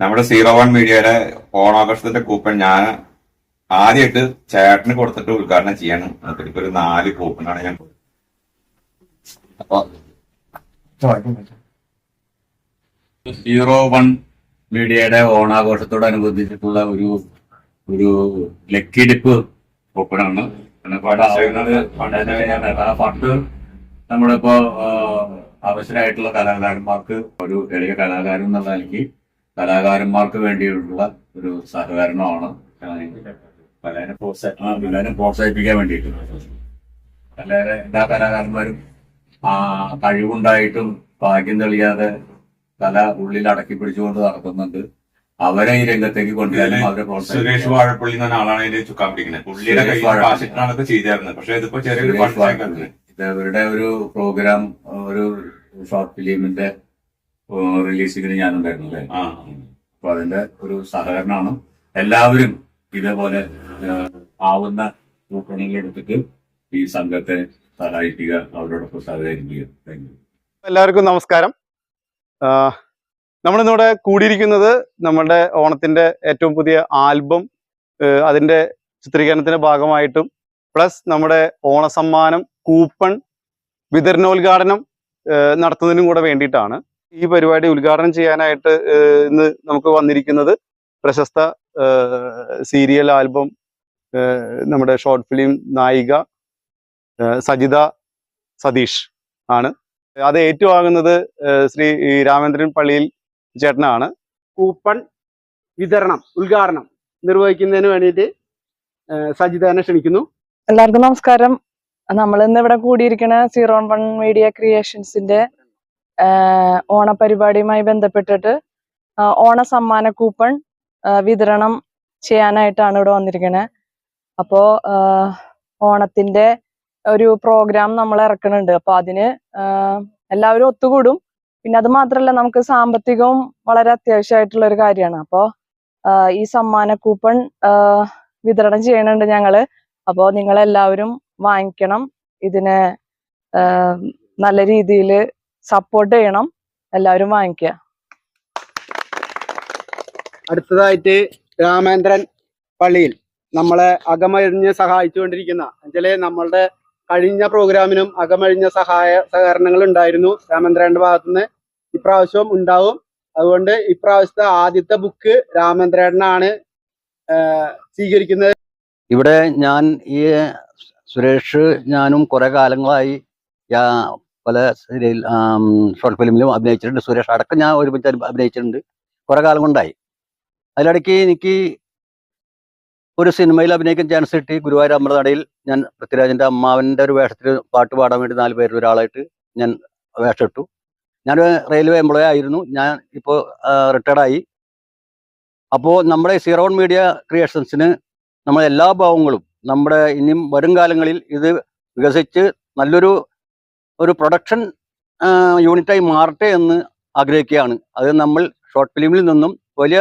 നമ്മുടെ zero one മീഡിയയുടെ ഓണാഘോഷത്തിന്റെ coupon ഞാൻ ആദ്യമായിട്ട് ചേട്ടന് കൊടുത്തിട്ട് ഉദ്ഘാടനം ചെയ്യാണ്. അതിപ്പോ ഒരു നാല് കൂപ്പണാണ് ഞാൻ സീറോ വൺ മീഡിയയുടെ ഓണാഘോഷത്തോടനുബന്ധിച്ചിട്ടുള്ള ഒരു ഒരു ലക്കിടിപ്പ് കൂപ്പണാണ്. പണ്ട് നമ്മളിപ്പോ ആവശ്യമായിട്ടുള്ള കലാകാരന്മാർക്ക് ഒരു എളിയ കലാകാരൻ എന്നുള്ള നിലയ്ക്ക് കലാകാരന്മാർക്ക് വേണ്ടിയിട്ടുള്ള ഒരു സഹകരണമാണ് പലരെ എല്ലാവരും പ്രോത്സാഹിപ്പിക്കാൻ വേണ്ടിയിട്ട് പലരെ എല്ലാ കലാകാരന്മാരും ആ കഴിവുണ്ടായിട്ടും ഭാഗ്യം തെളിയാതെ കല ഉള്ളിൽ അടക്കി പിടിച്ചുകൊണ്ട് നടക്കുന്നുണ്ട് അവരെ ഈ രംഗത്തേക്ക് കൊണ്ടുവരാനും അവരെ സുരേഷ് വാഴപ്പള്ളി എന്ന ആളാണ് ഇതിന്റെ ചുക്കാൻ പിടിക്കുന്നത് പുള്ളിയുടെ സുരേഷ് കയ്യിൽ വാഴപ്പള്ളി. കാശിട്ടാണ് ചെയ്തായിരുന്നത് പക്ഷെ ഇതിപ്പോ ചെറിയൊരു. ഇത് അവരുടെ ഒരു പ്രോഗ്രാം ഒരു ഷോർട്ട് ഫിലിമിന്റെ റിലീസിങ്ങിന് ഞാനുണ്ടായിരുന്നു അല്ലേ? അപ്പൊ അതിന്റെ ഒരു സഹകരണമാണ്. എല്ലാവരും ഇതേപോലെ ആവുന്ന കൂപ്പണികൾ എടുത്തിട്ട് ഈ സംഘത്തെ സഹായിക്കുക അവരോടൊപ്പം സഹകരിക്കുക. താങ്ക് യു എല്ലാവർക്കും നമസ്കാരം. നമ്മളിന്നിവിടെ കൂടിയിരിക്കുന്നത് നമ്മളുടെ ഓണത്തിന്റെ ഏറ്റവും പുതിയ ആൽബം അതിന്റെ ചിത്രീകരണത്തിന്റെ ഭാഗമായിട്ടും പ്ലസ് നമ്മുടെ ഓണസമ്മാനം കൂപ്പൺ വിതരണോദ്ഘാടനം നടത്തുന്നതിനും കൂടെ വേണ്ടിയിട്ടാണ്. ഈ പരിപാടി ഉദ്ഘാടനം ചെയ്യാനായിട്ട് ഇന്ന് നമുക്ക് വന്നിരിക്കുന്നത് പ്രശസ്ത സീരിയൽ ആൽബം നമ്മുടെ ഷോർട്ട് ഫിലിം നായിക സജിത സതീഷ് ആണ്. അത് ഏറ്റുവാങ്ങുന്നത് ശ്രീ രാമേന്ദ്രൻ പള്ളിയിൽ ചേട്ടനാണ്. കൂപ്പൺ വിതരണം ഉദ്ഘാടനം നിർവഹിക്കുന്നതിന് വേണ്ടിയിട്ട് സജിതനെ ക്ഷണിക്കുന്നു. എല്ലാവർക്കും നമസ്കാരം. നമ്മൾ ഇന്ന് ഇവിടെ കൂടിയിരിക്കുന്ന സീറോ വൺ മീഡിയ ക്രിയേഷൻസിന്റെ ഓണപരിപാടിയുമായി ബന്ധപ്പെട്ടിട്ട് ഓണ സമ്മാന കൂപ്പൺ വിതരണം ചെയ്യാനായിട്ടാണ് ഇവിടെ വന്നിരിക്കുന്നത് അപ്പോ ആഹ് ഓണത്തിന്റെ ഒരു പ്രോഗ്രാം നമ്മൾ ഇറക്കുന്നുണ്ട് അപ്പൊ അതിന് എല്ലാവരും ഒത്തുകൂടും. പിന്നെ അത് മാത്രല്ല നമുക്ക് സാമ്പത്തികവും വളരെ അത്യാവശ്യമായിട്ടുള്ള ഒരു കാര്യമാണ്. അപ്പോ ഈ സമ്മാന കൂപ്പൺ വിതരണം ചെയ്യണുണ്ട് ഞങ്ങൾ. അപ്പോൾ നിങ്ങളെല്ലാവരും വാങ്ങിക്കണം. ഇതിനെ നല്ല രീതിയിൽ സപ്പോർട്ട് ചെയ്യണം. എല്ലാവരും വാങ്ങിക്കുക. അടുത്തതായിട്ട് രാമേന്ദ്രൻ പള്ളിയിൽ നമ്മളെ അകമഴിഞ്ഞ് സഹായിച്ചുകൊണ്ടിരിക്കുന്ന എന്നുവെച്ചാൽ നമ്മളുടെ കഴിഞ്ഞ പ്രോഗ്രാമിനും അകമഴിഞ്ഞ സഹായ സഹകരണങ്ങൾ ഉണ്ടായിരുന്നു രാമേന്ദ്രന്റെ ഭാഗത്തുനിന്ന്. ഇപ്രാവശ്യവും ഉണ്ടാവും. അതുകൊണ്ട് ഇപ്രാവശ്യത്തെ ആദ്യത്തെ ബുക്ക് രാമേന്ദ്രനാണ് സ്വീകരിക്കുന്നത്. ഇവിടെ ഞാൻ ഈ സുരേഷ് ഞാനും കുറെ കാലങ്ങളായി യാ- പല സീരിയൽ ഷോർട്ട് ഫിലിമിലും അഭിനയിച്ചിട്ടുണ്ട്. സുരേഷ് അടക്കം ഞാൻ ഒരുമിച്ച് അഭി- അഭിനയിച്ചിട്ടുണ്ട്. കുറേ കാലം കൊണ്ടായി. അതിലിടയ്ക്ക് എനിക്ക് ഒരു സിനിമയിൽ അഭിനയിക്കാൻ ചാൻസ് കിട്ടി. ഗുരുവായൂർ അമൃതനടയിൽ ഞാൻ പൃഥ്വിരാജിന്റെ അമ്മാവന്റെ ഒരു വേഷത്തിൽ പാട്ട് പാടാൻ വേണ്ടി നാല് പേരിൽ ഒരാളായിട്ട് ഞാൻ വേഷം ഇട്ടു ഞാൻ റെയിൽവേ എംപ്ലോയി ആയിരുന്നു. ഞാൻ ഇപ്പോൾ റിട്ടയർഡായി അപ്പോൾ നമ്മുടെ സീറോൺ മീഡിയ ക്രിയേഷൻസിന് നമ്മൾ എല്ലാ ഭാവങ്ങളും നമ്മുടെ ഇനിയും വരും കാലങ്ങളിൽ ഇത് വികസിച്ച് നല്ലൊരു ഒരു പ്രൊഡക്ഷൻ യൂണിറ്റായി മാറട്ടെ എന്ന് ആഗ്രഹിക്കുകയാണ്. അത് നമ്മൾ ഷോർട്ട് ഫിലിമിൽ നിന്നും വലിയ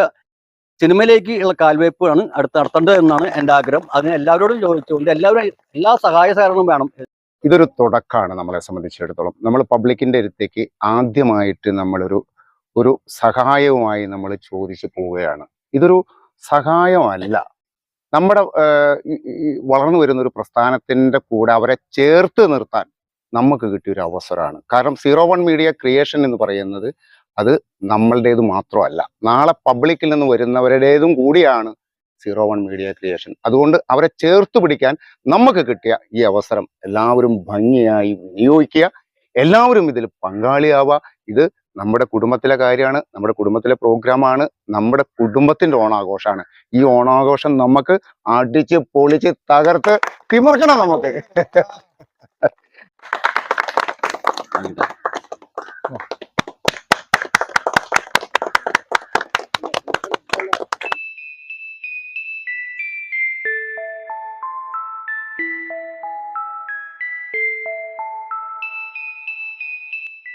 സിനിമയിലേക്ക് ഉള്ള കാൽവയ്പ്പാണ് അടുത്ത് നടത്തേണ്ടത് എന്നാണ് എന്റെ ആഗ്രഹം. അതിന് എല്ലാവരോടും ചോദിച്ചുകൊണ്ട് എല്ലാവരും എല്ലാ സഹായ സഹകരണവും വേണം. ഇതൊരു തുടക്കമാണ് നമ്മളെ സംബന്ധിച്ചിടത്തോളം. നമ്മൾ പബ്ലിക്കിന്റെ അടുത്തേക്ക് ആദ്യമായിട്ട് നമ്മളൊരു ഒരു സഹായവുമായി നമ്മൾ ചോദിച്ചു പോവുകയാണ്. ഇതൊരു സഹായമല്ല. നമ്മുടെ വളർന്നു വരുന്ന ഒരു പ്രസ്ഥാനത്തിന്റെ കൂടെ അവരെ ചേർത്ത് നിർത്താൻ നമുക്ക് കിട്ടിയ ഒരു അവസരമാണ്. കാരണം സീറോ വൺ മീഡിയ ക്രിയേഷൻ എന്ന് പറയുന്നത് അത് നമ്മളുടേത് മാത്രമല്ല. നാളെ പബ്ലിക്കിൽ നിന്ന് വരുന്നവരുടേതും കൂടിയാണ് സീറോ വൺ മീഡിയ ക്രിയേഷൻ. അതുകൊണ്ട് അവരെ ചേർത്ത് പിടിക്കാൻ നമുക്ക് കിട്ടിയ ഈ അവസരം എല്ലാവരും ഭംഗിയായി വിനിയോഗിക്കുക. എല്ലാവരും ഇതിൽ പങ്കാളിയാവുക. ഇത് നമ്മുടെ കുടുംബത്തിലെ കാര്യമാണ് നമ്മുടെ കുടുംബത്തിലെ പ്രോഗ്രാമാണ് നമ്മുടെ കുടുംബത്തിന്റെ ഓണാഘോഷമാണ്. ഈ ഓണാഘോഷം നമുക്ക് അടിച്ച് പൊളിച്ച് തകർത്ത് തിമർക്കണം നമുക്ക്.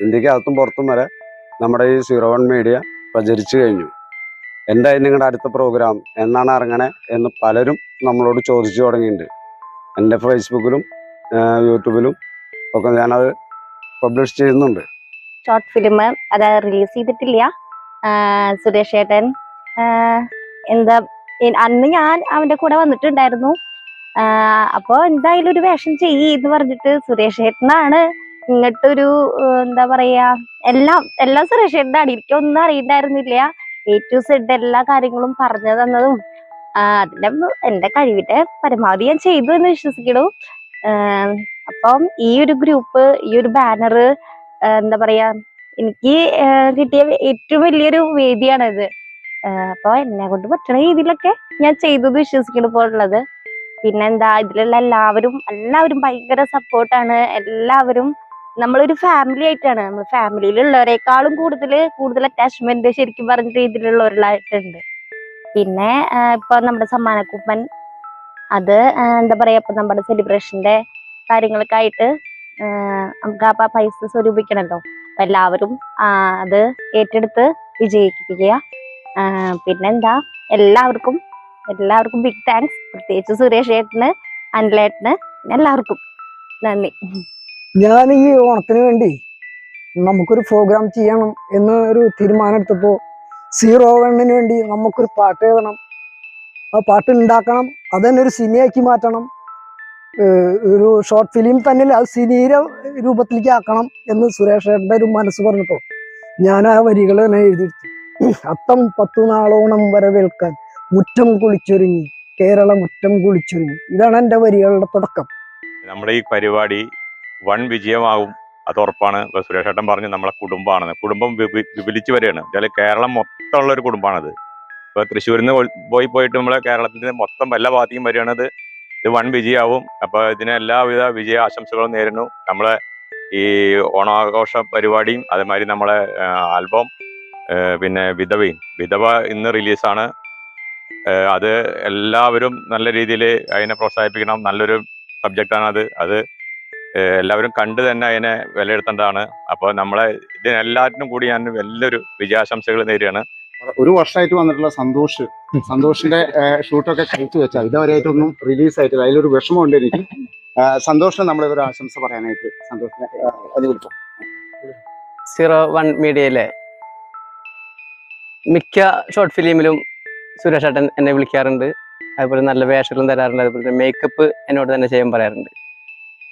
ഇന്ത്യയ്ക്ക് അകത്തും പുറത്തും വരെ നമ്മുടെ ഈ സീറോ വൺ മീഡിയ പ്രചരിച്ചു കഴിഞ്ഞു. എന്തായാലും നിങ്ങളുടെ അടുത്ത പ്രോഗ്രാം എന്നാണ് ഇറങ്ങണേ എന്ന് പലരും നമ്മളോട് ചോദിച്ചു തുടങ്ങിയിട്ടുണ്ട്. എന്റെ ഫേസ്ബുക്കിലും യൂട്യൂബിലും ഒക്കെ ഞാനത് പബ്ലിഷ് ചെയ്യുന്നുണ്ട്. ഷോർട്ട് ഫിലിം അത് റിലീസ് ചെയ്തിട്ടില്ല. സുരേഷ് ഏട്ടൻ. എന്താ അന്ന് ഞാൻ അവന്റെ കൂടെ വന്നിട്ടുണ്ടായിരുന്നു. ആഹ് അപ്പൊ എന്തായാലും ഒരു വേഷം ചെയ്യ് എന്ന് പറഞ്ഞിട്ട് സുരേഷ് ഏട്ടനാണ് ഇങ്ങോട്ടൊരു എന്താ പറയാ എല്ലാം എല്ലാം സുരേഷ് ഏട്ടനാണ് എനിക്കൊന്നും അറിയണ്ടായിരുന്നില്ല. എ ടു സെഡ് എല്ലാ കാര്യങ്ങളും പറഞ്ഞു തന്നതും അതിന്റെ എന്റെ കഴിവിന്റെ പരമാവധി ഞാൻ ചെയ്തു എന്ന് വിശ്വസിക്കണു അപ്പം ഈ ഒരു ഗ്രൂപ്പ് ഈ ഒരു ബാനർ എന്താ പറയാ എനിക്ക് കിട്ടിയ ഏറ്റവും വലിയൊരു വേദിയാണത്. ആഹ് അപ്പൊ എന്നെ കൊണ്ട് പറ്റണ രീതിയിലൊക്കെ ഞാൻ ചെയ്തത് വിശ്വസിക്കണ പോലുള്ളത്. പിന്നെ എന്താ ഇതിലുള്ള എല്ലാവരും എല്ലാവരും ഭയങ്കര സപ്പോർട്ടാണ്. എല്ലാവരും നമ്മളൊരു ഫാമിലി ആയിട്ടാണ്. നമ്മൾ ഫാമിലിയിലുള്ളവരെക്കാളും കൂടുതൽ കൂടുതൽ അറ്റാച്ച്മെന്റ് ശരിക്കും പറഞ്ഞ രീതിയിലുള്ളവരിലായിട്ടുണ്ട്. പിന്നെ ഇപ്പൊ നമ്മുടെ സമ്മാനക്കൂപ്പൻ അത് എന്താ പറയാ ഇപ്പൊ നമ്മുടെ സെലിബ്രേഷന്റെ ആഹ് നമുക്ക് ആ പൈസ സ്വരൂപിക്കണല്ലോ. അപ്പൊ എല്ലാവരും അത് ഏറ്റെടുത്ത് വിജയിപ്പിക്കുക. പിന്നെന്താ എല്ലാവർക്കും എല്ലാവർക്കും ബിഗ് താങ്ക്സ് പ്രത്യേകിച്ച് സുരേഷ് ഏട്ടന് അനിലേട്ടന് എല്ലാവർക്കും. നന്ദി. ഞാൻ ഈ ഓണത്തിന് വേണ്ടി നമുക്കൊരു പ്രോഗ്രാം ചെയ്യണം എന്ന് ഒരു തീരുമാനം എടുത്തപ്പോൾ സീറോ വണ്ണിന് വേണ്ടി നമുക്കൊരു പാട്ട് എഴുതണം. ആ പാട്ട് ഉണ്ടാക്കണം. അതന്നെ ഒരു സിനിമയാക്കി മാറ്റണം. ഒരു ഷോർട്ട് ഫിലിം തന്നെ അത് സിനീര രൂപത്തിലേക്ക് ആക്കണം എന്ന് സുരേഷ് ഏട്ടന്റെ ഒരു മനസ്സ് പറഞ്ഞപ്പോൾ ഞാൻ ആ വരികൾ തന്നെ എഴുതിയെടുത്തു. അത്തം പത്തു നാളോണം വരവേൽക്കാൻ മുറ്റം കുളിച്ചൊരുങ്ങി കേരളം മുറ്റം കുളിച്ചൊരുങ്ങി. ഇതാണ് എന്റെ വരികളുടെ തുടക്കം. നമ്മുടെ ഈ പരിപാടി വൺ വിജയമാകും അത് ഉറപ്പാണ്. സുരേഷ് ഏട്ടൻ പറഞ്ഞു നമ്മളെ കുടുംബമാണ് കുടുംബം വിപുലിച്ചു വരികയാണ്. കേരളം മൊത്തമുള്ള ഒരു കുടുംബമാണത്. ഇപ്പൊ തൃശ്ശൂരിൽ നിന്ന് പോയി പോയിട്ട് നമ്മളെ കേരളത്തിന്റെ മൊത്തം എല്ലാ ഭാഗത്തേക്കും വരികയാണത് ഇത് വൺ വിജയമാവും അപ്പൊ ഇതിന് എല്ലാവിധ വിജയ ആശംസകളും നേരുന്നു. നമ്മളെ ഈ ഓണാഘോഷ പരിപാടിയും അതേമാതിരി നമ്മളെ ആൽബം പിന്നെ വിധവയും. വിധവ ഇന്ന് റിലീസാണ്. അത് എല്ലാവരും നല്ല രീതിയിൽ അതിനെ പ്രോത്സാഹിപ്പിക്കണം. നല്ലൊരു സബ്ജക്റ്റാണ് അത്. അത് എല്ലാവരും കണ്ട് തന്നെ അതിനെ വിലയിരുത്തേണ്ടതാണ്. അപ്പോൾ നമ്മളെ ഇതിനെല്ലാറ്റിനും കൂടി ഞാൻ വലിയൊരു വിജയാശംസകൾ നേരുകയാണ്. ഒരു വർഷമായിട്ട് വന്നിട്ടുള്ള സന്തോഷ്. സന്തോഷിന്റെ ഷൂട്ടൊക്കെ കഴിച്ചു വെച്ചാൽ ഇതുവരെയായിട്ടൊന്നും റിലീസ് ആയിട്ടില്ല അതിലൊരു വിഷമമുണ്ട് എനിക്ക്. സന്തോഷിന് നമ്മളിതൊരു ആശംസ പറയാനായിട്ട് സന്തോഷിനെ അനുകൂലിക്കും സീറോ വൺ മീഡിയയിലെ മിക്ക ഷോർട്ട് ഫിലിമിലും സുരേഷ് ഏട്ടൻ എന്നെ വിളിക്കാറുണ്ട്. അതുപോലെ നല്ല വേഷങ്ങളും തരാറുണ്ട്. അതുപോലെ മേക്കപ്പ് എന്നോട് തന്നെ ചെയ്യാൻ പറയാറുണ്ട്.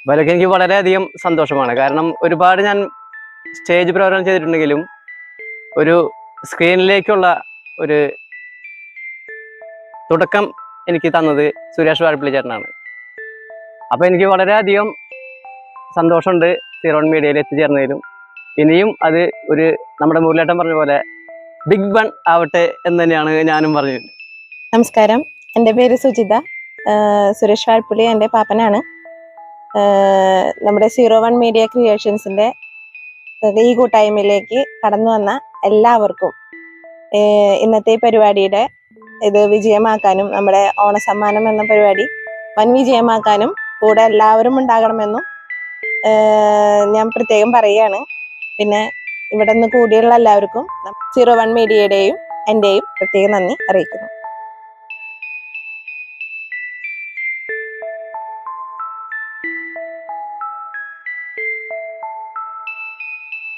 അപ്പോൾ എനിക്ക് വളരെയധികം സന്തോഷമാണ്. കാരണം ഒരുപാട് ഞാൻ സ്റ്റേജ് പ്രോഗ്രാം ചെയ്തിട്ടുണ്ടെങ്കിലും ഒരു സ്ക്രീനിലേക്കുള്ള ഒരു തുടക്കം എനിക്ക് തന്നത് സുരേഷ് വാഴപ്പള്ളി ചേട്ടനാണ്. അപ്പോൾ എനിക്ക് വളരെയധികം സന്തോഷമുണ്ട് സീറോൺ മീഡിയയിൽ എത്തിച്ചേർന്നതിലും. ഇനിയും അത് ഒരു നമ്മുടെ മുരളേട്ടൻ പറഞ്ഞ പോലെ ബിഗ് ബൺ ആവട്ടെ എന്ന് തന്നെയാണ് ഞാനും പറഞ്ഞത്. നമസ്കാരം. എന്റെ പേര് സുജിത. സുരേഷ് വാഴ്പ്പുള്ളി എന്റെ പാപ്പനാണ്. നമ്മുടെ സീറോ വൺ മീഡിയ ക്രിയേഷൻസിന്റെ ഈ കൂട്ടായ്മയിലേക്ക് കടന്നു വന്ന എല്ലാവർക്കും ഇന്നത്തെ പരിപാടിയുടെ ഇത് വിജയമാക്കാനും നമ്മുടെ ഓണസമ്മാനം എന്ന പരിപാടി വൻ വിജയമാക്കാനും കൂടെ എല്ലാവരും ഉണ്ടാകണമെന്നും ഞാൻ പ്രത്യേകം പറയുകയാണ്. പിന്നെ ഇവിടെ നിന്ന് കൂടിയുള്ള എല്ലാവർക്കും സീറോ വൺ മീഡിയയുടെയും എന്റെയും പ്രത്യേകം നന്ദി അറിയിക്കുന്നു.